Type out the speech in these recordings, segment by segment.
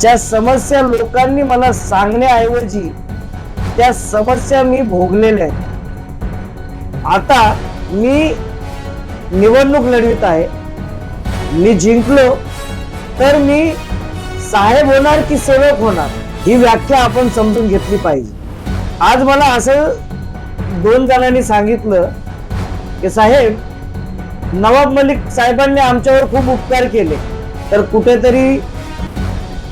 ज्या समस्या लोकांनी मला सांगण्याऐवजी त्या समस्या मी भोगलेल्या आहेत. आता मी निवडणूक लढवित आहे. मी जिंकलो तर मी साहेब होणार की सेवक होणार ही व्याख्या आपण समजून घेतली पाहिजे. आज मला असं दोन जणांनी सांगितलं की साहेब नवाब मलिक साहेबांनी आमच्यावर खूप उपकार केले तर कुठेतरी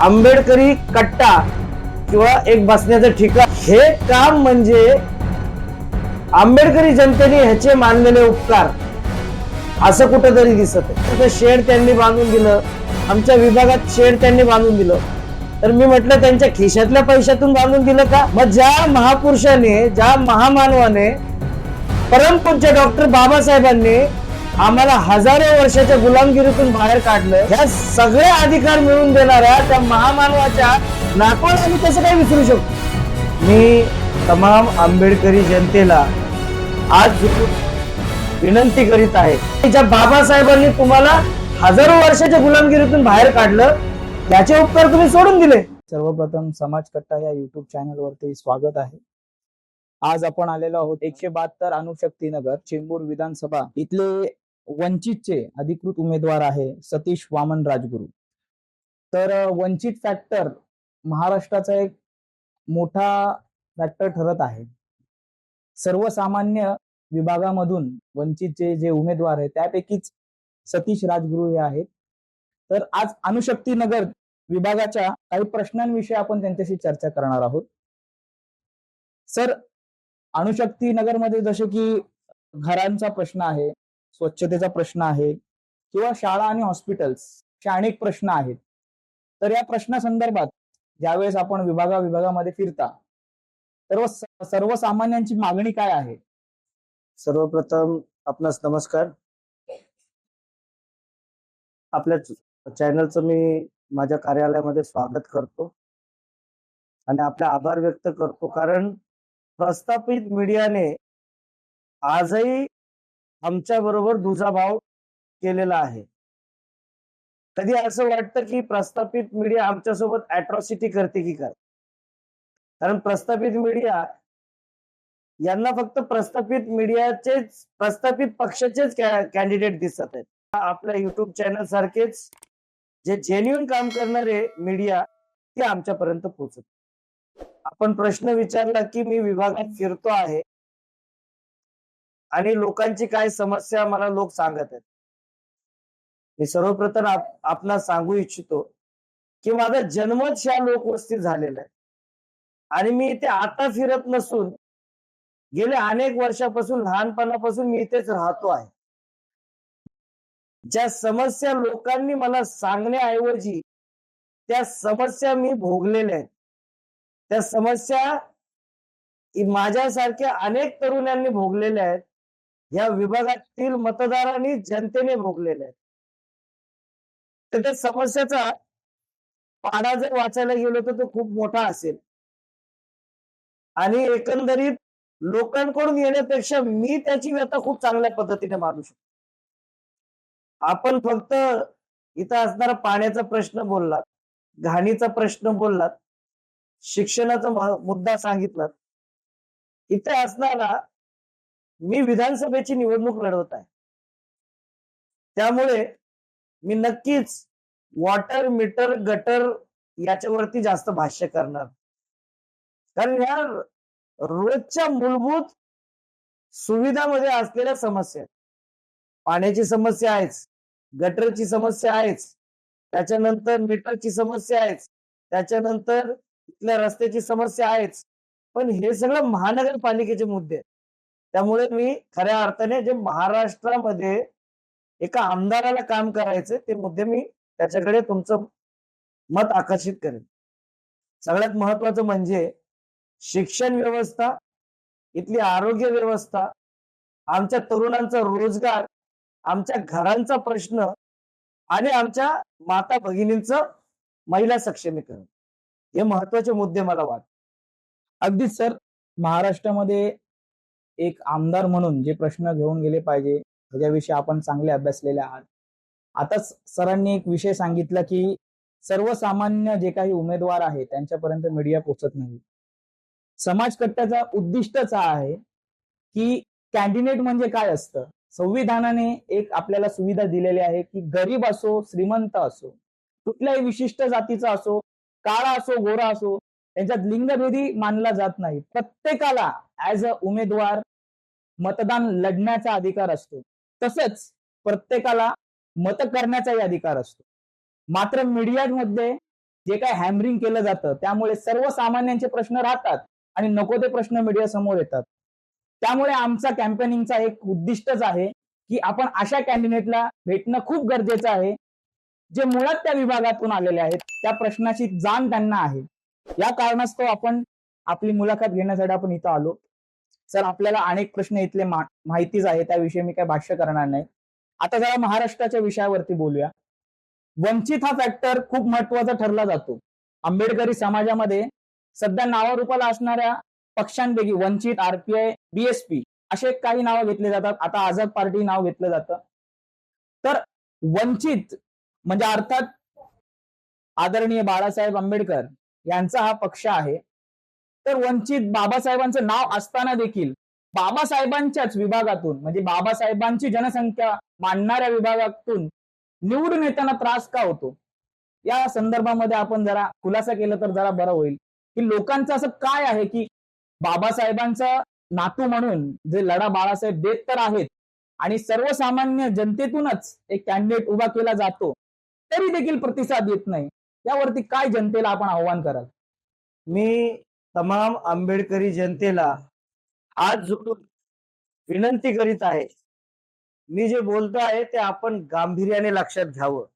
आंबेडकरी कट्टा किंवा एक बसण्याचं ठिकाण. हे काम म्हणजे आंबेडकरी जनतेने ह्याचे मानलेले उपकार. असं कुठंतरी दिसत आहे. शेड त्यांनी बांधून दिलं. आमच्या विभागात शेड त्यांनी बांधून दिलं. तर मी म्हटलं त्यांच्या खिशातल्या पैशातून बांधून दिलं का? मग ज्या महापुरुषाने ज्या महामानवाने परमपूज्य डॉक्टर बाबासाहेबांनी आम्हाला हजारो वर्षाच्या गुलामगिरीतून बाहेर काढलं. ह्या सगळे अधिकार मिळवून देणाऱ्या त्या महामानवाच्या नाकोळ आम्ही कसं काय विसरू शकतो. मी तमाम आंबेडकरी जनतेला आज विनंती करीत आहे. ज्या बाबासाहेबांनी तुम्हाला हजारो वर्षाच्या गुलामगिरीतून बाहेर काढलं त्याचे उपकार तुम्ही सोडून दिले. सर्वप्रथम समाज कट्टा या युट्यूब चॅनल वरती स्वागत आहे. आज आपण आलेलो आहोत एकशे बहात्तर अणुशक्ती नगर चेंबूर विधानसभा. इथले वंचितचे अधिकृत उमेदवार आहे सतीश वामन राजगुरू. तर वंचित फॅक्टर महाराष्ट्राचा एक मोठा फॅक्टर ठरत आहे. सर्वसामान्य विभागामधून वंचितचे जे उमेदवार आहेत त्यापैकीच सतीश राजगुरू हे आहेत. तर आज अणुशक्ती नगर विभागाच्या काही प्रश्नांविषयी आपण त्यांच्याशी चर्चा करणार आहोत. सर अणुशक्ती नगरमध्ये जसे की घरांचा प्रश्न आहे स्वच्छतेचा प्रश्न आहे किंवा शाळा आणि हॉस्पिटल्स असे अनेक प्रश्न आहेत. तर या प्रश्नासंदर्भात ज्यावेळेस आपण विभागा विभागामध्ये फिरता तर सर्वसामान्यांची मागणी काय आहे? सर्वप्रथम आपणास नमस्कार. आपल्या चॅनलचं मी माझ्या कार्यालयामध्ये स्वागत करतो. आणि आपला आभार व्यक्त करतो. कारण प्रस्थापित मीडियाने आजही आमच्या बरोबर दुजाभाव केलेला आहे. कधी असं वाटतं की प्रस्थापित मीडिया आमच्यासोबत अॅट्रॉसिटी करते की काय? कारण प्रस्थापित मीडिया यांना फक्त प्रस्थापित मीडियाचेच प्रस्थापित पक्षाचेच कॅन्डिडेट दिसत आहेत. आपल्या युट्यूब चॅनल सारखेच जे जेन्युन काम करणारे मीडिया ते आमच्यापर्यंत पोहोचत आपण प्रश्न विचारला की मी विभागात फिरतो आहे आणि लोकांची काय समस्या मला लोक सांगत आहेत. मी सर्वप्रथम आपणास सांगू इच्छितो की माझा जन्मच ह्या लोकवस्तीत झालेला आहे. आणि मी इथे आता फिरत नसून गेल्या अनेक वर्षापासून लहानपणापासून मी इथेच राहतो आहे. ज्या समस्या लोकांनी मला सांगण्याऐवजी त्या समस्या मी भोगलेल्या आहेत. त्या समस्या माझ्यासारख्या अनेक तरुणांनी भोगलेल्या आहेत. या विभागातील मतदारांनी जनतेने भोगलेले आहेत तर त्या समस्याचा पाडा जर वाचायला गेलो तर तो खूप मोठा असेल. आणि एकंदरीत लोकांकडून येण्यापेक्षा मी त्याची व्यथा खूप चांगल्या पद्धतीने मारू शकतो. आपण फक्त इथं असणारा पाण्याचा प्रश्न बोललात घाणीचा प्रश्न बोललात शिक्षणाचा मुद्दा सांगितलात. इथे असणारा मी विधानसभेची निवडणूक लढवत आहे. त्यामुळे मी नक्कीच वॉटर मीटर गटर याच्यावरती जास्त भाष्य करणार. कारण ह्या रोजच्या मूलभूत सुविधामध्ये असलेल्या समस्या आहेत. पाण्याची समस्या आहेच गटरची समस्या आहेच त्याच्यानंतर मीटरची समस्या आहेच त्याच्यानंतर इथल्या रस्त्याची समस्या आहेच. पण हे सगळं महानगरपालिकेचे मुद्दे आहेत. त्यामुळे मी खऱ्या अर्थाने जे महाराष्ट्रामध्ये एका आमदाराला काम करायचं ते मुद्दे मी त्याच्याकडे तुमचं मत आकर्षित करेन. सगळ्यात महत्वाचं म्हणजे शिक्षण व्यवस्था इथली आरोग्य व्यवस्था आमच्या तरुणांचा रोजगार आमच्या घरांचा प्रश्न आणि आमच्या माता भगिनींचं महिला सक्षमीकरण. हे महत्त्वाचे मुद्दे मला वाटत अगदीच सर. महाराष्ट्रामध्ये एक आमदार म्हणून जे प्रश्न घेऊन गेले पाहिजे त्याच्याविषयी आपण चांगले अभ्यासलेले आहात. आताच सरांनी एक विषय सांगितला की सर्वसामान्य जे काही उमेदवार आहेत त्यांच्यापर्यंत मीडिया पोहोचत नाही. समाज कट्ट्याचा उद्दिष्टच हा आहे की कॅन्डिडेट म्हणजे काय असतं? संविधानाने एक आपल्याला सुविधा दिलेली आहे की गरीब असो श्रीमंत असो कुठल्याही विशिष्ट जातीचा असो काळा असो गोरा असो त्यांच्यात लिंगभेदी मानला जात नाही. प्रत्येकाला ऍज अ उमेदवार मतदान लढण्याचा अधिकार असतो. तसंच प्रत्येकाला मत करण्याचाही अधिकार असतो. मात्र मीडियामध्ये जे काय हॅमरिंग केलं जातं त्यामुळे सर्वसामान्यांचे प्रश्न राहतात आणि नको ते प्रश्न मीडिया समोर येतात. त्यामुळे आमचा कॅम्पेनिंगचा एक उद्दिष्टच आहे की आपण अशा कॅन्डिडेटला भेटणं खूप गरजेचं आहे जे मुळात त्या विभागातून आलेले आहेत त्या प्रश्नाची जाण त्यांना आहे. या कारणास्तव आपण आपली मुलाखत घेण्यासाठी आपण इथं आलो. सर आपल्याला अनेक प्रश्न इथले माहितीच आहे त्याविषयी मी काय भाष्य करणार नाही. आता जरा महाराष्ट्राच्या विषयावरती बोलूया. वंचित हा फॅक्टर खूप महत्त्वाचा ठरला जातो. आंबेडकरी समाजामध्ये सध्या नावारूपाला असणाऱ्या पक्षांपैकी वंचित आरपीआय बीएसपी असे काही नावं घेतले जातात. आता आझाद पार्टी नाव घेतलं जातं. तर वंचित म्हणजे अर्थात आदरणीय बाळासाहेब आंबेडकर यांचा हा पक्ष आहे. तर वंचित बाबासाहेबांचं नाव असताना देखील बाबासाहेबांच्याच विभागातून म्हणजे बाबासाहेबांची जनसंख्या मांडणाऱ्या विभागातून निवडून येताना त्रास का होतो? या संदर्भामध्ये आपण जरा खुलासा केलं तर जरा बरं होईल. की लोकांचं असं काय आहे की बाबासाहेबांचा नातू म्हणून जे लढा बाळासाहेब देत तर आहेत आणि सर्वसामान्य जनतेतूनच एक कॅन्डिडेट उभा केला जातो तरी देखील प्रतिसाद येत नाही. यावरती काय जनतेला आपण आव्हान कराल? मी तमाम आंबेडकरी जनतेला हात जोडून विनंती करीत आहे. मी जे बोलतो आहे ते आपण गांभीर्याने लक्षात घ्यावं.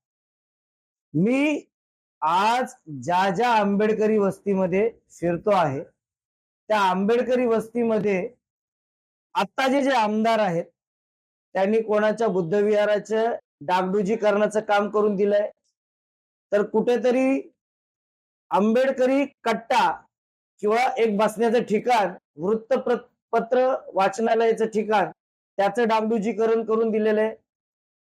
मी आज ज्या ज्या आंबेडकरी वस्तीमध्ये फिरतो आहे त्या आंबेडकरी वस्तीमध्ये आत्ताचे जे आमदार आहेत त्यांनी कोणाच्या बुद्धविहाराचं डागडुजी करण्याचं काम करून दिलंय. तर कुठेतरी आंबेडकरी कट्टा किंवा एक बसण्याचं ठिकाण वृत्तपत्र वाचनालयाचं ठिकाण त्याचं डागडुजीकरण करून दिलेलं आहे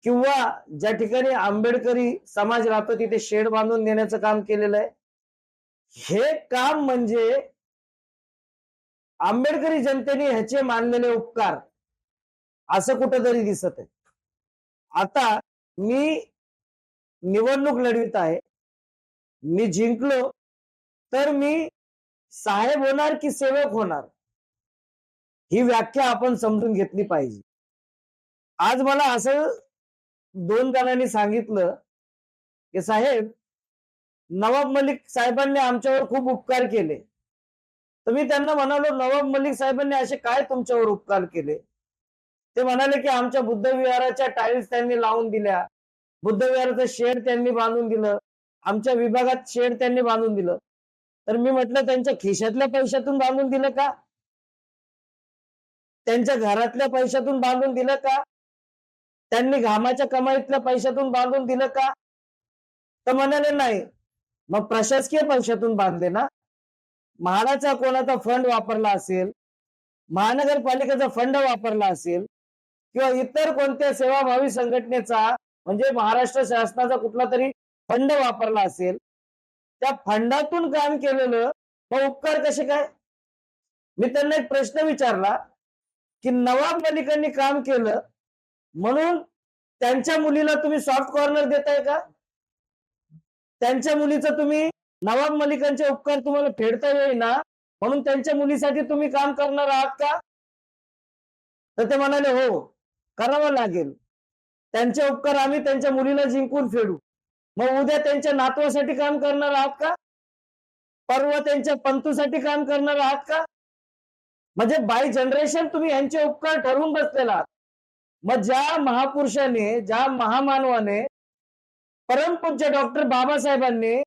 किंवा ज्या ठिकाणी आंबेडकरी समाज राहतो तिथे शेड बांधून देण्याचं काम केलेलं आहे. हे काम म्हणजे आंबेडकरी जनतेने ह्याचे मानलेले उपकार असं कुठंतरी दिसत आहे. आता मी निवडणूक लढवित आहे मी जिंकलो तर मी साहेब होणार की सेवक होणार? ही व्याख्या आपण समजून घेतली पाहिजे. आज मला असं दोन जणांनी सांगितलं की साहेब नवाब मलिक साहेबांनी आमच्यावर खूप उपकार केले. तर मी त्यांना म्हणालो नवाब मलिक साहेबांनी असे काय तुमच्यावर उपकार केले? ते म्हणाले की आमच्या बुद्ध विहाराच्या टाईल्स त्यांनी लावून दिल्या. बुद्ध विहाराचं शेड त्यांनी बांधून दिलं. आमच्या विभागात शेड त्यांनी बांधून दिलं. तर मी म्हटलं त्यांच्या खिशातल्या पैशातून बांधून दिलं का? त्यांच्या घरातल्या पैशातून बांधून दिलं का? त्यांनी घामाच्या कमाईतल्या पैशातून बांधून दिलं का? तर म्हणाले नाही. मग प्रशासकीय पैशातून बांधले ना? म्हाडाचा कोणाचा फंड वापरला असेल महानगरपालिकेचा फंड वापरला असेल किंवा इतर कोणत्या सेवाभावी संघटनेचा म्हणजे महाराष्ट्र शासनाचा कुठला तरी फंड वापरला असेल त्या फंडातून काम केलेलं मग उपकार कसे काय? मी त्यांना एक प्रश्न विचारला की नवाब मलिकांनी काम केलं म्हणून त्यांच्या मुलीला तुम्ही सॉफ्ट कॉर्नर देताय का? त्यांच्या मुलीचं तुम्ही नवाब मलिकांचे उपकार तुम्हाला फेडता येईना म्हणून त्यांच्या मुलीसाठी तुम्ही काम करणार आहात का? तर ते म्हणाले हो करावं लागेल. त्यांचे उपकार आम्ही त्यांच्या मुलीला जिंकून फेडू. मग उद्या त्यांच्या नातवासाठी काम करणार आहात का? परवा त्यांच्या पंतूसाठी काम करणार आहात का? म्हणजे बाय जनरेशन तुम्ही यांचे उपकार ठरवून बसलेला आहात. मग ज्या महापुरुषाने ज्या महामानवाने परमपूज्य डॉक्टर बाबासाहेबांनी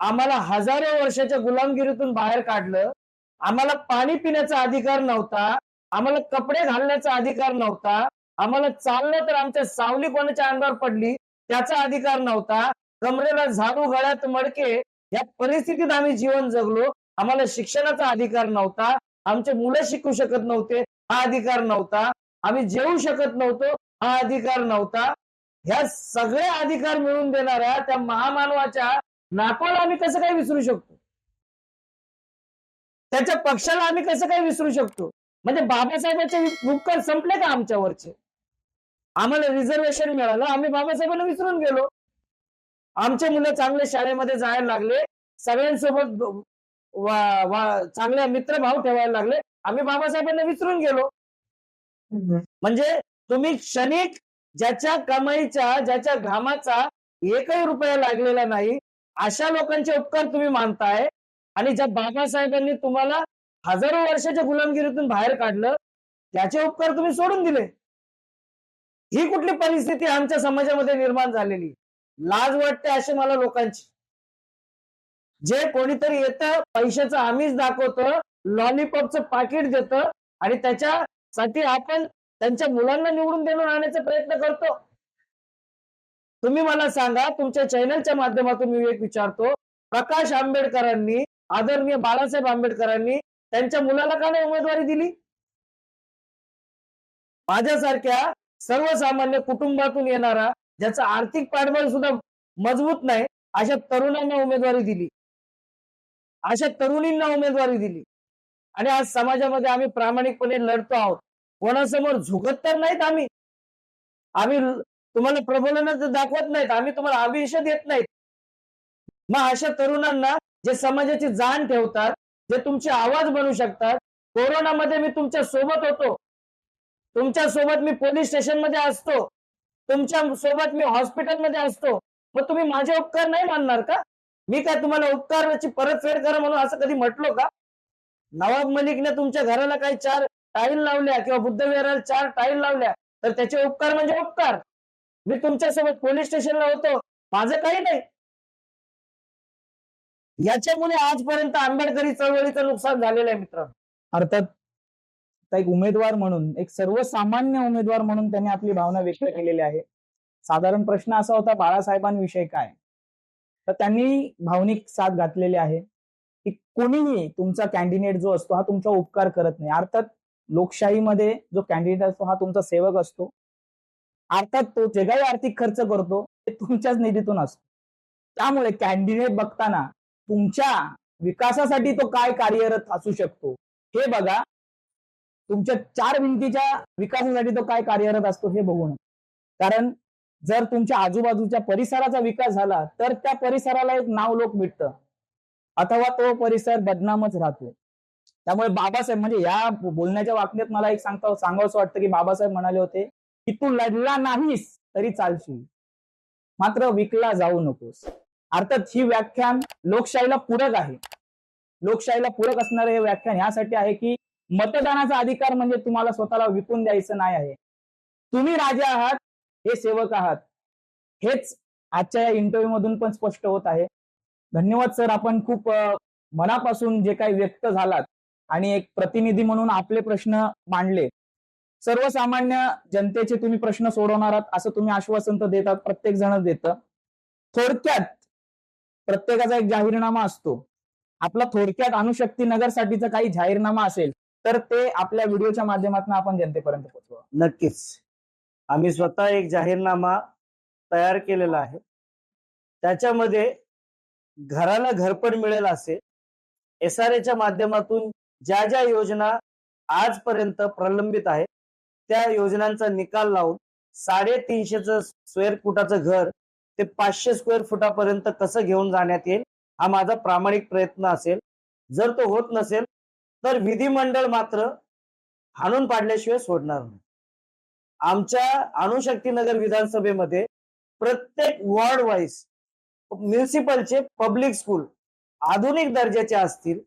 आम्हाला हजारो वर्षाच्या गुलामगिरीतून बाहेर काढलं. आम्हाला पाणी पिण्याचा अधिकार नव्हता. आम्हाला कपडे घालण्याचा अधिकार नव्हता. आम्हाला चाललं तर आमच्या सावली कोणाच्या अंगावर पडली त्याचा अधिकार नव्हता. कमरेला झाडू गळ्यात मडके या परिस्थितीत आम्ही जीवन जगलो. आम्हाला शिक्षणाचा अधिकार नव्हता. आमचे मुलं शिकू शकत नव्हते. हा अधिकार नव्हता. आम्ही जेवू शकत नव्हतो. हा अधिकार नव्हता. ह्या सगळे अधिकार मिळवून देणाऱ्या त्या महामानवाच्या नापाला आम्ही कसं काय विसरू शकतो? त्याच्या पक्षाला आम्ही कसं काय विसरू शकतो? म्हणजे बाबासाहेबांचे उपकार संपले का आमच्यावरचे? आम्हाला रिझर्वेशन मिळालं. आम्ही बाबासाहेबांना विसरून गेलो. आमचे मुलं चांगले शाळेमध्ये जायला लागले. सगळ्यांसोबत चांगले मित्र भाव ठेवायला लागले. आम्ही बाबासाहेबांना विसरून गेलो. म्हणजे तुम्ही क्षणिक ज्याच्या कमाईचा ज्याच्या घामाचा एकही रुपया लागलेला नाही अशा लोकांचे उपकार तुम्ही मानताय. आणि ज्या बाबासाहेबांनी तुम्हाला हजारो वर्षाच्या गुलामगिरीतून बाहेर काढलं त्याचे उपकार तुम्ही सोडून दिले. ही कुठली परिस्थिती आमच्या समाजामध्ये निर्माण झालेली? लाज वाटते असे मला लोकांची. जे कोणीतरी येतं पैशाचं आम्हीच दाखवतं लॉलीपॉपचं पाकिट देतं आणि त्याच्यासाठी आपण त्यांच्या मुलांना निवडून देऊन आणण्याचा प्रयत्न करतो. तुम्ही मला सांगा तुमच्या चॅनलच्या माध्यमातून मी एक विचारतो. प्रकाश आंबेडकरांनी आदरणीय बाळासाहेब आंबेडकरांनी त्यांच्या मुलाला का नाही उमेदवारी दिली? माझ्यासारख्या सर्वसामान्य कुटुंबातून येणारा ज्याचा आर्थिक पाठबळ सुद्धा मजबूत नाही अशा तरुणांना उमेदवारी दिली. अशा तरुणींना उमेदवारी दिली. आणि आज समाजामध्ये आम्ही प्रामाणिकपणे लढतो आहोत. कोणासमोर झुकत तर नाहीत आम्ही. आम्ही तुम्हाला प्रबोधनच दाखवत नाहीत आम्ही तुम्हाला अभिष देत नाहीत. मग अशा तरुणांना जे समाजाची जाण ठेवतात जे तुमचे आवाज बनू शकतात कोरोनामध्ये मी तुमच्यासोबत होतो. तुमच्यासोबत मी पोलीस स्टेशनमध्ये असतो. तुमच्यासोबत मी हॉस्पिटलमध्ये असतो. मग तुम्ही माझे उपकार नाही मानणार का? मी काय तुम्हाला उपकाराची परतफेड करा म्हणून असं कधी म्हटलो का? नवाब मलिकने तुमच्या घराला काही चार टाईल लावल्या किंवा बुद्धविहाराला चार टाईल लावल्या तर त्याचे उपकार म्हणजे उपकार. मी तुमच्यासोबत पोलीस स्टेशनला होतो. माझं काही नाही. याच्यामुळे आजपर्यंत आंबेडकरी चळवळीचं नुकसान झालेलं आहे मित्रांनो. अर्थात एक उमेदवार म्हणून एक सर्वसामान्य उमेदवार म्हणून त्यांनी आपली भावना व्यक्त केलेली आहे. साधारण प्रश्न असा होता बाळासाहेबांविषयी काय? तर त्यांनी भावनिक साथ घातलेली आहे. की कोणीही तुमचा कॅन्डिडेट जो असतो हा तुमचा उपकार करत नाही. अर्थात लोकशाहीमध्ये जो कॅन्डिडेट असतो हा तुमचा सेवक असतो. अर्थात तो जे काही आर्थिक खर्च करतो ते तुमच्याच निधीतून असतो. त्यामुळे कॅन्डिडेट बघताना तुमच्या विकासासाठी तो काय कार्यरत असू शकतो हे बघा. तुमच्या चार भिंतीच्या विकासासाठी तो काय कार्यरत असतो हे बघून कारण जर तुमच्या आजूबाजूच्या परिसराचा विकास झाला तर त्या परिसराला एक नाव लोक भेटतं अथवा तो परिसर बदनामच राहतो त्यामुळे बाबासाहेब म्हणजे या बोलण्याच्या वाक्यात मला एक सांगता सांगावंसं वाटतं की बाबासाहेब म्हणाले होते की तू लढला नाहीस तरी चालशील. मात्र विकला जाऊ नकोस. अर्थात ही व्याख्यान लोकशाहीला पूरक आहे. लोकशाहीला पूरक असणारं हे व्याख्यान यासाठी आहे की मतदानाचा अधिकार म्हणजे तुम्हाला स्वतःला विकून द्यायचं नाही आहे. तुम्ही राजा आहात हे सेवक आहात. हेच आजच्या या इंटरव्ह्यू मधून पण स्पष्ट होत आहे. धन्यवाद सर आपण खूप मनापासून जे काही व्यक्त झालात आणि एक प्रतिनिधी म्हणून आपले प्रश्न मांडले. सर्वसामान्य जनतेचे तुम्ही प्रश्न सोडवणार आहात असं तुम्ही आश्वासन तर देतात प्रत्येक जण देतं. थोडक्यात प्रत्येकाचा एक जाहीरनामा असतो. आपला थोडक्यात अणुशक्ती नगरसाठीचा काही जाहीरनामा असेल तर ते आपल्या व्हिडिओच्या माध्यमातून आपण जनतेपर्यंत पोहोचवा नक्कीच. आम्ही स्वतः एक जाहीरनामा तयार केलेला आहे. त्याच्यामध्ये घराला घरपण मिळेल असे एस आर एच्या माध्यमातून ज्या ज्या योजना आजपर्यंत प्रलंबित आहेत त्या योजनांचा निकाल लावून साडेतीनशेच स्क्वेअर फुटाचं घर ते पाचशे स्क्वेअर फुटापर्यंत कसं घेऊन जाण्यात येईल हा माझा प्रामाणिक प्रयत्न असेल. जर तो होत नसेल तर विधिमंडळ मात्र हाणून पाडल्याशिवाय सोडणार नाही. आमच्या अणुशक्तीनगर विधानसभेमध्ये प्रत्येक वॉर्ड वाईज म्युन्सिपलचे पब्लिक स्कूल आधुनिक दर्जाचे असतील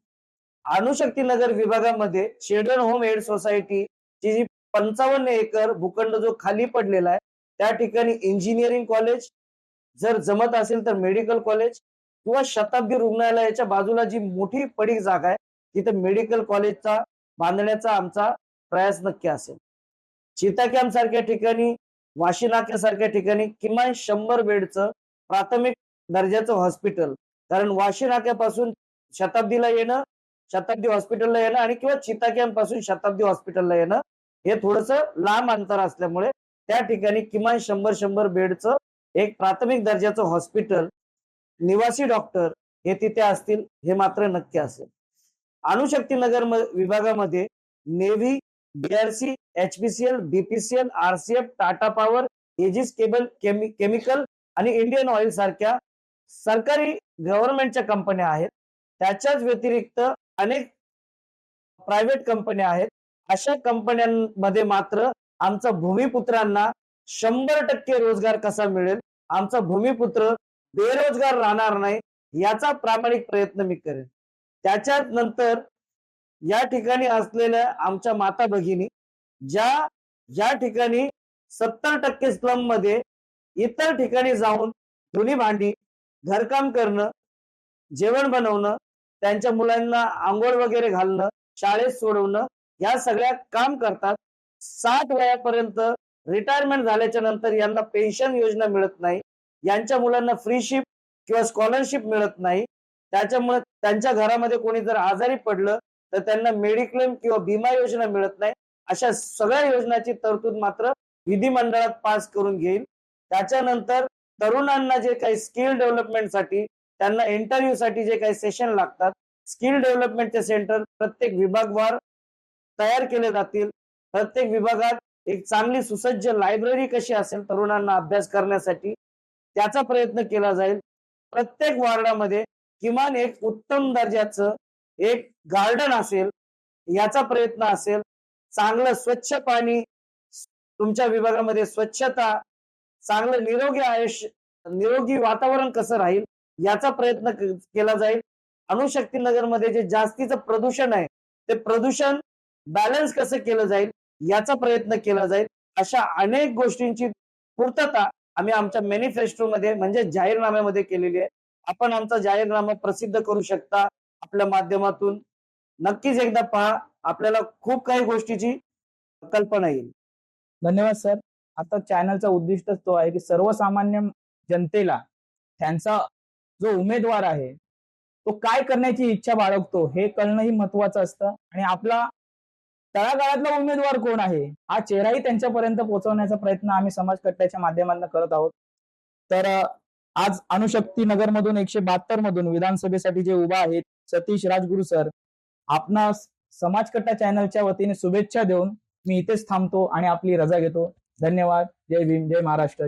अणुशक्तीनगर विभागामध्ये चिल्ड्रन होम एड सोसायटी ची जी पंचावन्न एकर भूखंड जो खाली पडलेला आहे त्या ठिकाणी इंजिनिअरिंग कॉलेज जर जमत असेल तर मेडिकल कॉलेज किंवा शताब्दी रुग्णालयाच्या बाजूला जी मोठी पडीक जागा आहे तिथे मेडिकल कॉलेजचा बांधण्याचा आमचा प्रयास नक्की असेल. चिता कॅम्प सारख्या ठिकाणी वाशी नाक्यासारख्या ठिकाणी किमान शंभर बेडचं प्राथमिक दर्जाचं हॉस्पिटल कारण वाशी नाक्यापासून शताब्दीला येणं शताब्दी हॉस्पिटलला येणं आणि किंवा चिता पासून शताब्दी हॉस्पिटलला येणं हे थोडस लांब अंतर असल्यामुळे त्या ठिकाणी किमान शंभर शंभर बेडचं एक प्राथमिक दर्जाचं हॉस्पिटल निवासी डॉक्टर हे तिथे असतील हे मात्र नक्की असेल. अणुशक्ती नगर विभागामध्ये navy BRC HPCL BPCL RCF Tata power Aegis cable केमि chemical आणि इंडियन ऑइल सारख्या सरकारी गव्हर्नमेंटच्या कंपन्या आहेत. त्याच्याच व्यतिरिक्त अनेक प्रायव्हेट कंपन्या आहेत. अशा कंपन्यांमध्ये मात्र आमचा भूमिपुत्रांना शंभर टक्के रोजगार कसा मिळेल? आमचा भूमिपुत्र बेरोजगार राहणार नाही याचा प्रामाणिक प्रयत्न मी करेन. त्याच्यात नंतर या ठिकाणी असलेल्या आमच्या माता भगिनी ज्या या ठिकाणी सत्तर टक्के स्लममध्ये इतर ठिकाणी जाऊन धुनी भांडी घरकाम करणं जेवण बनवणं त्यांच्या मुलांना आंघोळ वगैरे घालणं शाळेत सोडवणं या सगळ्या काम करतात. साठ वयापर्यंत रिटायरमेंट झाल्याच्यानंतर यांना पेन्शन योजना मिळत नाही. यांच्या मुलांना फ्रीशिप किंवा स्कॉलरशिप मिळत नाही. त्याच्यामुळे त्यांच्या घरामध्ये कोणी जर आजारी पडलं तर त्यांना मेडिक्लेम किंवा विमा योजना मिळत नाही. अशा सगळ्या योजनाची तरतूद मात्र विधिमंडळात पास करून घेईल. त्याच्यानंतर तरुणांना जे काही स्किल डेव्हलपमेंटसाठी त्यांना इंटरव्ह्यू साठी जे काही सेशन लागतात स्किल डेव्हलपमेंटचे सेंटर प्रत्येक विभागवार तयार केले जातील. प्रत्येक विभागात एक चांगली सुसज्ज लायब्ररी कशी असेल तरुणांना अभ्यास करण्यासाठी त्याचा प्रयत्न केला जाईल. प्रत्येक वार्डामध्ये किमान एक उत्तम दर्जाचं एक गार्डन असेल याचा प्रयत्न असेल चांगलं स्वच्छ पाणी तुमच्या विभागामध्ये स्वच्छता चांगलं निरोगी आयुष्य निरोगी वातावरण कसं राहील याचा प्रयत्न केला जाईल. अणुशक्ती नगरमध्ये जे जास्तीचं प्रदूषण आहे ते प्रदूषण बॅलन्स कसं केलं जाईल याचा प्रयत्न केला जाईल. अशा अनेक गोष्टींची पूर्तता आम्ही आमच्या मॅनिफेस्टो मध्ये म्हणजे जाहीरनाम्यामध्ये केलेली आहे. आपण आमचा जाहीरनामा प्रसिद्ध करू शकता. आपल्या माध्यमातून नक्कीच एकदा पहा आपल्याला खूप काही गोष्टीची कल्पना येईल. धन्यवाद सर. आता चॅनलचा उद्दिष्टच तो आहे की सर्वसामान्य जनतेला त्यांचा जो उमेदवार आहे तो काय करण्याची इच्छा बाळगतो हे कळणंही महत्वाचं असतं. आणि आपला तळागाळातला उमेदवार कोण आहे हा चेहराही त्यांच्यापर्यंत पोहोचवण्याचा प्रयत्न आम्ही समाज कट्ट्याच्या माध्यमातून करत आहोत. तर आज अणुशक्ती नगरमधून एकशे बहात्तर मधून विधानसभेसाठी जे उभा आहेत सतीश राजगुरू सर आपणास समाज कट्टा चॅनलच्या वतीने शुभेच्छा देऊन मी इथेच थांबतो आणि आपली रजा घेतो. धन्यवाद. जय भीम. जय महाराष्ट्र.